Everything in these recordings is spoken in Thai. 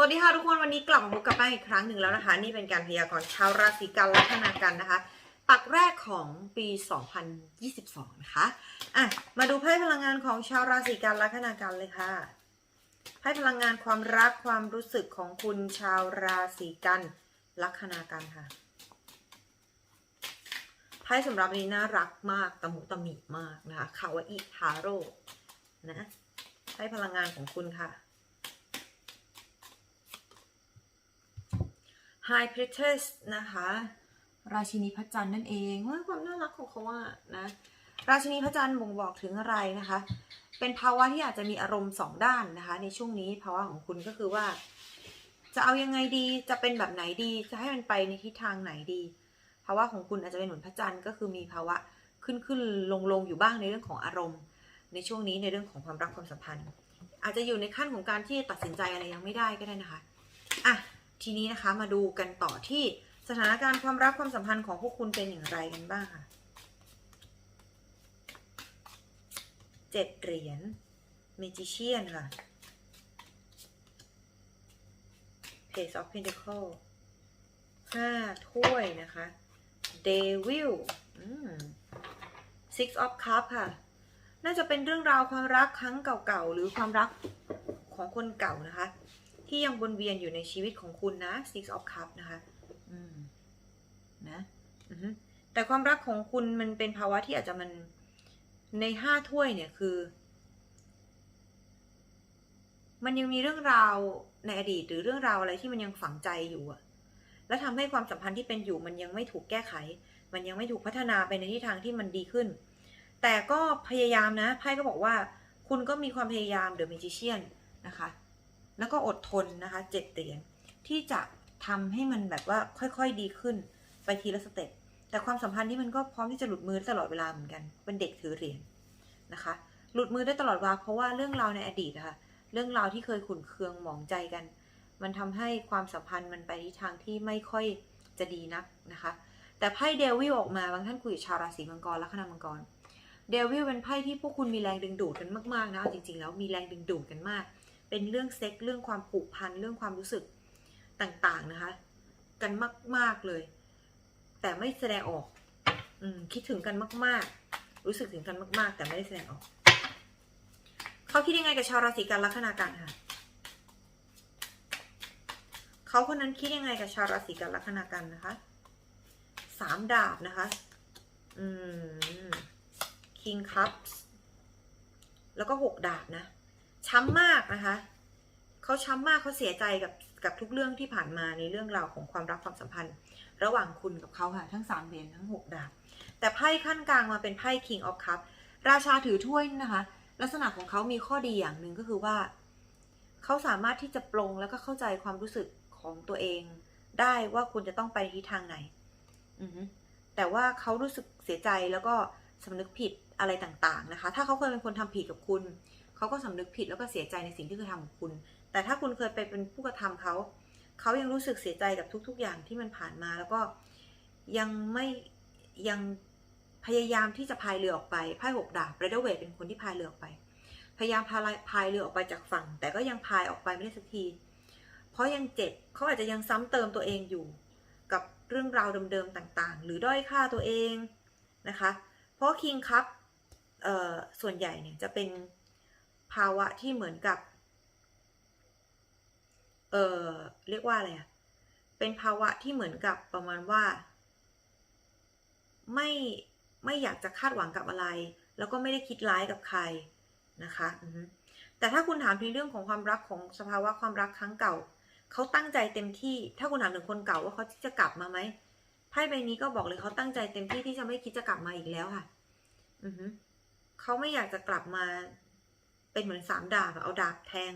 สวัสดีค่ะทุกคนวันนี้กลับมาพบกับแป้งอีกครั้งหนึ่งแล้วนะคะ นี่เป็นการพยากรณ์ชาวราศีกันลัคนากันนะคะ ปักแรกของปี 2022 นะคะอะมาดูไพ่พลังงานของชาวราศีกันลัคนากันเลยค่ะไพ่พลังงานความรักความรู้สึกของคุณชาวราศีกันลัคนากันค่ะไพ่สำหรับนนี้น่ารักมากตะมุตะมิมากนะคะคาวาอิทาโร่นะไพ่พลังงานของคุณค่ะ High Priestess นะคะ ราชินีพระจันทร์นั่นเองว่าความน่ารักของเขาว่านะ ราชินีพระจันทร์บ่งบอกถึงอะไรนะคะ เป็นภาวะที่อาจจะมีอารมณ์สองด้านนะคะ ในช่วงนี้ภาวะของคุณก็คือว่า จะเอายังไงดีจะเป็นแบบไหนดีจะให้มันไปในทิศทางไหนดี ภาวะของคุณอาจจะเป็นเหมือนพระจันทร์ก็คือมีภาวะขึ้นขึ้นลงลงอยู่บ้างในเรื่องของอารมณ์ ในช่วงนี้ในเรื่องของความรักความสัมพันธ์ อาจจะอยู่ในขั้นของการที่ตัดสินใจอะไรยังไม่ได้ก็ได้นะคะอะ ทีนี้นะคะมาดูกันต่อที่สถานการณ์ความรักความสัมพันธ์ของพวกคุณเป็นอย่างไรกันบ้างค่ะเจ็ดเหรียญเมจิเชียนค่ะ Page of Pentacle ห้าถ้วยนะคะ Devil อืม Six of Cup ค่ะ น่าจะเป็นเรื่องราวความรักครั้งเก่าๆ หรือความรักของคนเก่านะคะ ที่ยังวนเวียนอยู่ในชีวิตของคุณนะ Six of cups นะคะอืมนะแต่ความรักของคุณมันเป็นภาวะที่อาจจะมันในห้าถ้วยเนี่ยคือ มันยังมีเรื่องราวในอดีตหรือเรื่องราวอะไรที่มันยังฝังใจอยู่อะและทำให้ความสัมพันธ์ที่เป็นอยู่มันยังไม่ถูกแก้ไข มันยังไม่ถูกพัฒนาไปในทิศทางที่มันดีขึ้น แต่ก็พยายามนะไพ่ก็บอกว่า คุณก็มีความพยายามเดอะมิจิเชียนนะคะ แล้วก็อดทนนะคะเจ็ดเหรียญที่จะทำให้มันแบบว่าค่อยๆดีขึ้นไปทีละสเต็ปแต่ความสัมพันธ์นี่มันก็พร้อมที่จะหลุดมือตลอดเวลาเหมือนกัน เป็นเด็กถือเหรียญนะคะ หลุดมือได้ตลอดเวลาเพราะว่าเรื่องราวในอดีตนะคะเรื่องราวที่เคยขุนเคืองหมองใจกัน มันทำให้ความสัมพันธ์มันไปทิศทางที่ไม่ค่อยจะดีนักนะคะ แต่ไพ่เดวิลออกมาบางท่านคุยกับชาวราศีมังกรและคณะมังกรเดวิลเป็นไพ่ที่พวกคุณมีแรงดึงดูดกันมากๆนะเอาจริงๆแล้วมีแรงดึงดูดกันมาก เป็นเรื่องเซ็กเรื่องความผูกพันเรื่องความรู้สึกต่างๆนะคะ กันมาก ๆเลย แต่ไม่แสดงออก อืมคิดถึงกันมาก ๆ รู้สึกถึงกันมาก ๆ แต่ไม่ได้แสดงออกเขาคิดยังไงกับชาวราศีกันลัคนากันค่ะเขาคนนั้นคิดยังไงกับชาวราศีกันลัคนากันนะคะสามดาบนะคะ อืม King Cups แล้วก็หกดาบนะ ช้ำมากนะคะเขาช้ำมากเขาเสียใจกับกับทุกเรื่องที่ผ่านมาในเรื่องราวของความรักความสัมพันธ์ ระหว่างคุณกับเขาค่ะ ทั้งสามเหรียญทั้งหกดาบแต่ไพ่ขั้นกลางมาเป็นไพ่ King of Cup ราชาถือถ้วยนะคะ ลักษณะของเขามีข้อดีอย่างหนึ่งก็คือว่า เขาสามารถที่จะปลงแล้วก็เข้าใจความรู้สึกของตัวเองได้ว่าคุณจะต้องไปทิศทางไหน อืแต่ว่าเขารู้สึกเสียใจแล้วก็สำนึกผิดอะไรต่างๆนะคะ ถ้าเขาเคยเป็นคนทำผิดกับคุณ เขาก็สำนึกผิดแล้วก็เสียใจในสิ่งที่เคยทำกับคุณ แต่ถ้าคุณเคยไปเป็นผู้กระทำเขาเขายังรู้สึกเสียใจกับทุก ๆ อย่างที่มันผ่านมา แล้วก็ยังไม่ยังพยายามที่จะพายเรือออกไปไพ่หกดาบเรเดเวทเป็นคนที่พายเรือออกไป พยายามพายพายเรือออกไปจากฝั่ง แต่ก็ยังพายออกไปไม่ได้สักที เพราะยังเจ็บเขาอาจจะยังซ้ำเติมตัวเองอยู่ กับเรื่องราวเดิมๆต่างๆ หรือด้อยค่าตัวเองนะคะ เพราะคิงคัพส่วนใหญ่เนี่ยจะเป็น ภาวะที่เหมือนกับ เอ่อเรียกว่าอะไรอะเป็นภาวะที่เหมือนกับประมาณว่า ไม่ไม่อยากจะคาดหวังกับอะไร แล้วก็ไม่ได้คิดร้ายกับใครนะคะแต่ถ้าคุณถามถึงเรื่องของความรักของสภาวะความรักครั้งเก่าเขาตั้งใจเต็มที่ ถ้าคุณถามถึงคนเก่าว่าเขาจะกลับมาไหมไพ่ใบนี้ก็บอกเลยเขาตั้งใจเต็มที่ที่จะไม่คิดจะกลับมาอีกแล้วค่ะ อือฮึเขาไม่อยากจะกลับมา เป็นเหมือนสามดาบเอาดาบแทง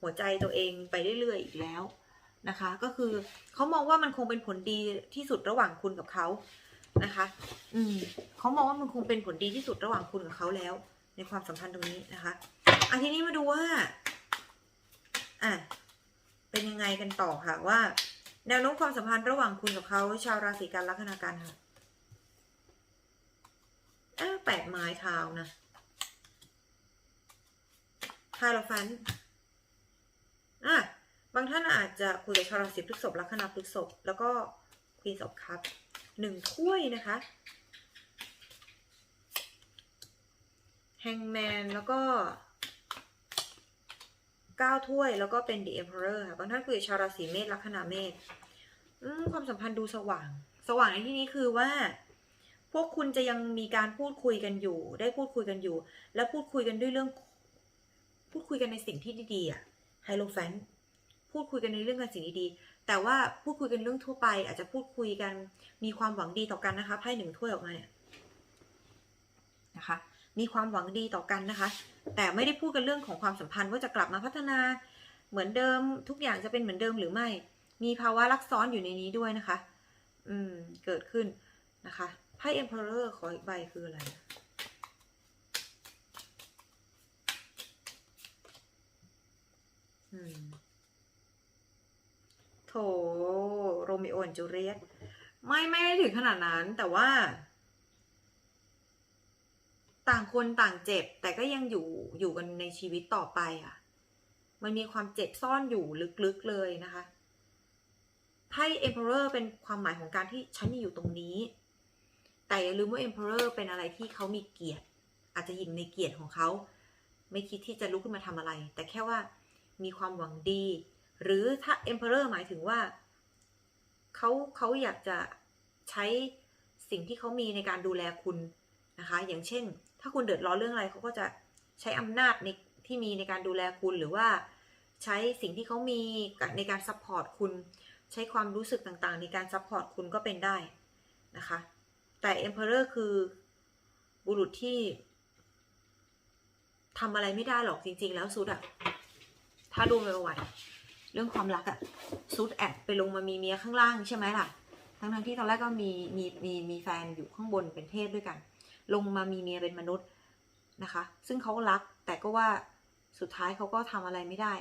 หัวใจตัวเองไปเรื่อยๆอีกแล้วนะคะ ก็คือเขามองว่ามันคงเป็นผลดีที่สุดระหว่างคุณกับเขานะคะ อืมเขามองว่ามันคงเป็นผลดีที่สุดระหว่างคุณกับเขาแล้ว ในความสัมพันธ์ตรงนี้นะคะอะทีนี้มาดูว่าอะเป็นยังไงกันต่อค่ะว่า แนวโน้มความสัมพันธ์ระหว่างคุณกับเขาชาวราศีกันลัคนากันค่ะเออแปดไม้เท้านะ ไฮโลฟันอะบางท่านอาจจะคุยกับชาวราศีพฤษภลัคนาพฤษภแล้วก็ Queen of Cups หนึ่งถ้วยนะคะ Hangman แล้วก็เก้าถ้วยแล้วก็เป็น The Emperor ค่ะบางท่านคุยกับชาวราศีเมษลัคนาเมษความสัมพันธ์ดูสว่าง สว่างในที่นี้คือว่า พวกคุณจะยังมีการพูดคุยกันอยู่ ได้พูดคุยกันอยู่ และพูดคุยกันด้วยเรื่อง พูดคุยกันในสิ่งที่ดีๆอะไฮโลแฟนพูดคุยกันในเรื่องการสิ่งดีๆแต่ว่าพูดคุยกันเรื่องทั่วไป อาจจะพูดคุยกันมีความหวังดีต่อกันนะคะไพ่หนึ่งถ้วยออกมาเนี่ยนะคะมีความหวังดีต่อกันนะคะ แต่ไม่ได้พูดกันเรื่องของความสัมพันธ์ว่าจะกลับมาพัฒนาเหมือนเดิมทุกอย่างจะเป็นเหมือนเดิมหรือไม่ มีภาวะรักซ้อนอยู่ในนี้ด้วยนะคะ อืม เกิดขึ้นนะคะไพ่ Emperor ขออีกใบคืออะไร อืม โถโรมิโอและจูเลียตไม่ไม่ได้ถึงขนาดนั้นแต่ว่า ต่างคนต่างเจ็บ แต่ก็ยังอยู่อยู่กันในชีวิตต่อไปอะ มันมีความเจ็บซ่อนอยู่ลึกๆเลยนะคะไพ่ Emperor เป็นความหมายของการที่ฉันอยู่ตรงนี้ แต่อย่าลืมว่า Emperor เป็นอะไรที่เขามีเกียรติ อาจจะยิงในเกียรติของเขา ไม่คิดที่จะลุกขึ้นมาทำอะไร แต่แค่ว่า มีความหวังดี หรือถ้า Emperor หมายถึงว่าเขาเขาอยากจะใช้สิ่งที่เขามีในการดูแลคุณนะคะ อย่างเช่น ถ้าคุณเดือดร้อนเรื่องอะไรเขาก็จะใช้อำนาจในที่มีในการดูแลคุณหรือว่าใช้สิ่งที่เขามีในการซัพพอร์ตคุณ ใช้ความรู้สึกต่างๆ ในการซัพพอร์ตคุณก็เป็นได้นะคะ แต่ Emperor คือบุรุษที่ทำอะไรไม่ได้หรอกจริง ๆ แล้วซุดอะาดูในประวัติเรื่องความรักอะซุดแอบไปลงมามีเมียข้างล่างใช่ไหมล่ะ ทั้งๆที่ตอนแรกก็มีมีมีมีแฟนอยู่ข้างบนเป็นเทพด้วยกัน ลงมามีเมียเป็นมนุษย์นะคะ ซึ่งเขารักแต่ก็ว่าสุดท้ายเขาก็ทำอะไรไม่ได้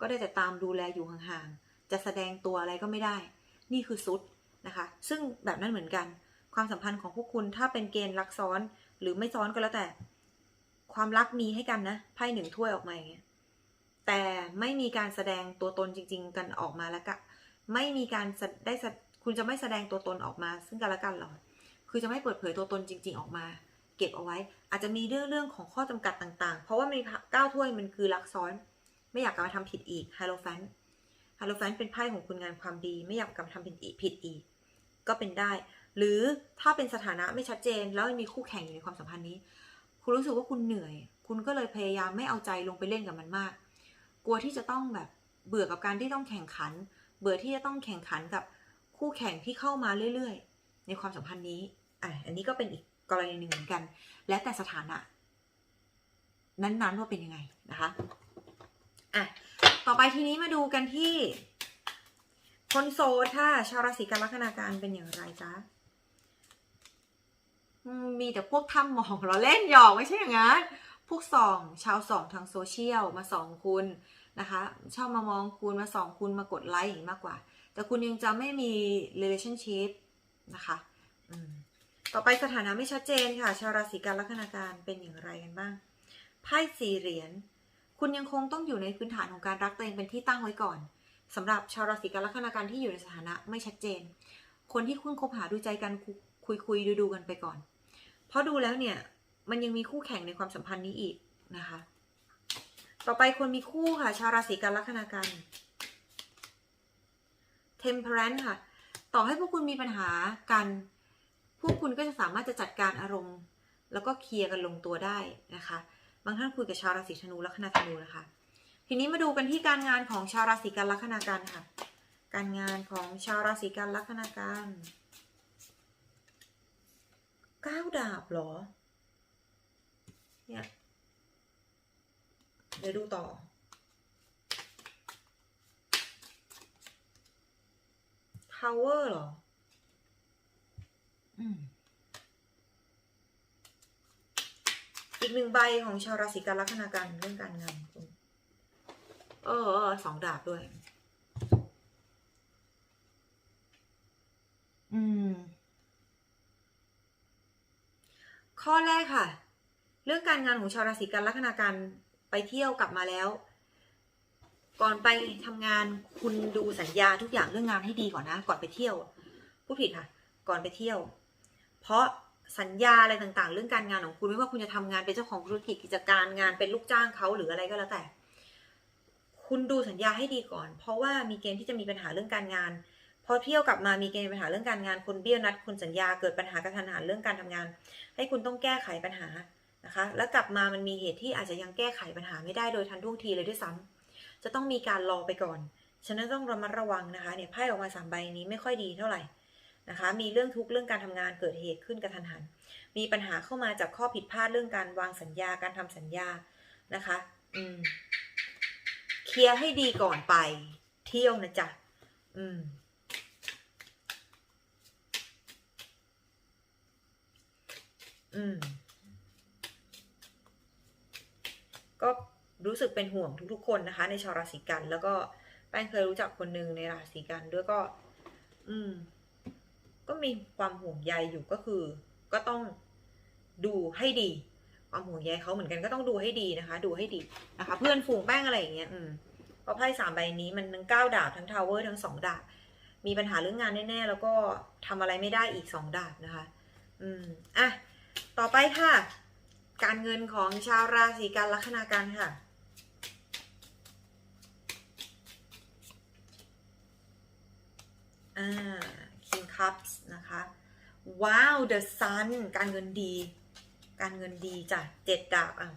ก็ได้แต่ตามดูแลอยู่ห่างๆ จะแสดงตัวอะไรก็ไม่ได้ นี่คือซุดนะคะ ซึ่งแบบนั้นเหมือนกัน ความสัมพันธ์ของพวกคุณถ้าเป็นเกณฑ์รักซ้อนหรือไม่ซ้อนก็แล้วแต่ ความรักมีให้กันนะไพ่หนึ่งถ้วยออกมาอย่างเงี้ย แต่ไม่มีการแสดงตัวตนจริง ๆ กันออกมาแล้วก็ไม่มีการได้คุณจะไม่แสดงตัวตนออกมา ซึ่งกันและกันหรอกคือจะไม่เปิดเผยตัวตนจริง ๆ ออกมา เก็บเอาไว้ อาจจะมีเรื่องเรื่องของข้อจำกัดต่าง ๆ เพราะว่ามีเก้าถ้วยมันคือรักซ้อน ไม่อยากกลับมาทำผิดอีกไฮโลแฟนไฮโลแฟนเป็นไพ่ของคุณงานความดี ไม่อยากกลับมาทำผิดอีกผิดอีก ก็เป็นได้ หรือถ้าเป็นสถานะไม่ชัดเจน แล้วมีคู่แข่งอยู่ในความสัมพันธ์นี้ คุณรู้สึกว่าคุณเหนื่อย คุณก็เลยพยายามไม่เอาใจลงไปเล่นกับมันมาก กลัวที่จะต้องแบบเบื่อกับการที่ต้องแข่งขัน เบื่อที่จะต้องแข่งขันกับคู่แข่งที่เข้ามาเรื่อยๆ ในความสัมพันธ์นี้อะอันนี้ก็เป็นอีกกรณีหนึ่งเหมือนกัน และแต่สถานะ นั้นๆว่าเป็นยังไงนะคะอะต่อไปทีนี้มาดูกันที่คนโสดค่ะชาวราศีกันลัคนาการเป็นอย่างไรจ๊ะมมีแต่พวกทำหมองเราเล่นหยอกไม่ใช่อย่างนั้น พวกส่องชาวส่องทางโซเชียลมาส่องคุณนะคะ ชอบมามองคุณมาส่องคุณมากดไลค์อย่างนี้มากกว่า แต่คุณยังจะไม่มี relationship นะคะต่อไปสถานะไม่ชัดเจนค่ะ ชาวราศีกันลัคนาการเป็นอย่างไรกันบ้างไพ่สี่เหรียญคุณยังคงต้องอยู่ในพื้นฐานของการรักตัวเองเป็นที่ตั้งไว้ก่อนสำหรับชาวราศีกันลัคนาการที่อยู่ในสถานะไม่ชัดเจน คนที่คุณคบหาดูใจกันคุยคุยดูดูกันไปก่อน เพราะดูแล้วเนี่ย มันยังมีคู่แข่งในความสัมพันธ์นี้อีกนะคะ ต่อไปคนมีคู่ค่ะ ชาวราศีกันลัคนากัน temperance ค่ะ ต่อให้พวกคุณมีปัญหากัน พวกคุณก็จะสามารถจะจัดการอารมณ์ แล้วก็เคลียร์กันลงตัวได้นะคะ บางท่านคุยกับชาวราศีธนูลัคนาธนูนะคะ ทีนี้มาดูกันที่การงานของชาวราศีกันลัคนากันค่ะ การงานของชาวราศีกันลัคนากันเก้าดาบเหรอ เนี่ยเดี๋ยวดูต่อ Tower เหรออือีกหนึ่งใบของชาวราศีกันลัคนากันเรื่องการงานคุณเออเออสองดาบด้วย อืม ข้อแรกค่ะ เรื่องการงานของชาวราศีกันลัคนากันไปเที่ยวกลับมาแล้ว ก่อนไปทำงานคุณดูสัญญาทุกอย่างเรื่องงานให้ดีก่อนนะ ก่อนไปเที่ยวผู้ผิดค่ะ ก่อนไปเที่ยว เพราะสัญญาอะไรต่างๆ เรื่องการงานของคุณไม่ว่าคุณจะทำงานเป็นเจ้าของธุรกิจกิจการงานเป็นลูกจ้างเขาหรืออะไรก็แล้วแต่ คุณดูสัญญาให้ดีก่อน เพราะว่ามีเกณฑ์ที่จะมีปัญหาเรื่องการงานพอเที่ยวกลับมามีเกณฑ์ปัญหาเรื่องการงานคนเบี้ยวนัดคนสัญญาเกิดปัญหากระทันหันเรื่องการทำงาน ให้คุณต้องแก้ไขปัญหา นะคะ แล้วกลับมามันมีเหตุที่อาจจะยังแก้ไขปัญหาไม่ได้โดยทันท่วงทีเลยด้วยซ้ำจะต้องมีการรอไปก่อน ฉะนั้นต้องระมัดระวังนะคะเนี่ยไพ่ออกมาสามใบนี้ไม่ค่อยดีเท่าไหร่นะคะ มีเรื่องทุกข์เรื่องการทำงานเกิดเหตุขึ้นกระทันหัน มีปัญหาเข้ามาจากข้อผิดพลาดเรื่องการวางสัญญาการทำสัญญานะคะ อืมเคลียร์ให้ดีก่อนไป เที่ยวนะจ๊ะ อืมอืม ก็รู้สึกเป็นห่วงทุกๆ คนนะคะ ในชาวราศีกัน แล้วก็แป้งเคยรู้จักคนหนึ่งในราศีกันด้วยก็ อืม ก็มีความห่วงใยอยู่ก็คือ ก็ต้องดูให้ดี ความห่วงใยเขาเหมือนกันก็ต้องดูให้ดีนะคะ ดูให้ดีนะคะ เพื่อนฝูงแป้งอะไรอย่างเงี้ยอืมเพราะไพ่สามใบนี้มันทั้งเก้าดาบทั้งทาวเวอร์ทั้งสองดาบมีปัญหาเรื่องงานแน่ๆ แล้วก็ทำอะไรไม่ได้อีกสองดาบนะคะ อืม อะ ต่อไปค่ะ การเงินของชาวราศีกันลัคนากันค่ะ อ่า King Cups นะคะ ว้าว The Sun การเงินดี การเงินดีจ้ะเจ็ดดาบอะ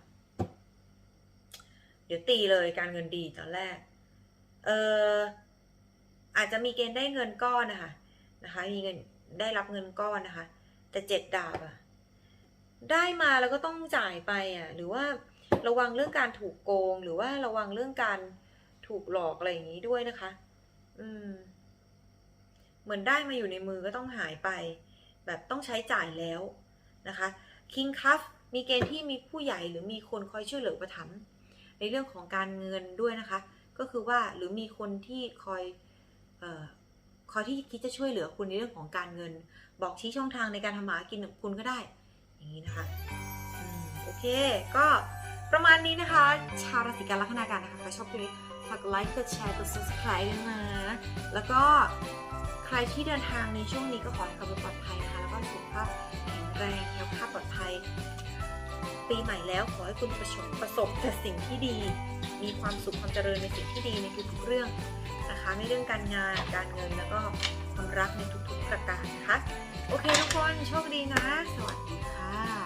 เดี๋ยวตีเลยการเงินดีตอนแรก เอออาจจะมีเกณฑ์ได้เงินก้อนนะคะ นะคะ มีเงินได้รับเงินก้อนนะคะ แต่เจ็ดดาบอะ ได้มาแล้วก็ต้องจ่ายไปอะ หรือว่าระวังเรื่องการถูกโกง หรือว่าระวังเรื่องการถูกหลอกอะไรอย่างนี้ด้วยนะคะ อืม เหมือนได้มาอยู่ในมือก็ต้องหายไป แบบต้องใช้จ่ายแล้วนะคะ King Cup มีเกณฑ์ที่มีผู้ใหญ่หรือมีคนคอยช่วยเหลือประถมในเรื่องของการเงินด้วยนะคะ ก็คือว่าหรือมีคนที่คอยเอ่อคอยที่คิดจะช่วยเหลือคุณในเรื่องของการเงิน บอกชี้ช่องทางในการทำมาหากินของคุณก็ได้ นี้นะคะอโอเค ก็ประมาณนี้นะคะ ชาวราศีกันลัคนาการนะคะใครชอบคลิปนี้ฝากไลค์กดแชร์กด subscribe ด้วยนะแล้วก็ใครที่เดินทางในช่วงนี้ก็ขอให้ขับรถปลอดภัยนะคะแล้วก็สุขภาพแข็งแรงแคล้วคลาปลอดภัย ปีใหม่แล้วขอให้คุณประสบประสบแต่สิ่งที่ดี มีความสุขความเจริญในสิ่งที่ดีในทุกๆเรื่องนะคะในเรื่องการงานการเงินแล้วก็ ความรักในทุกๆประการนะคะ โอเคทุกคนโชคดีนะ สวัสดีค่ะ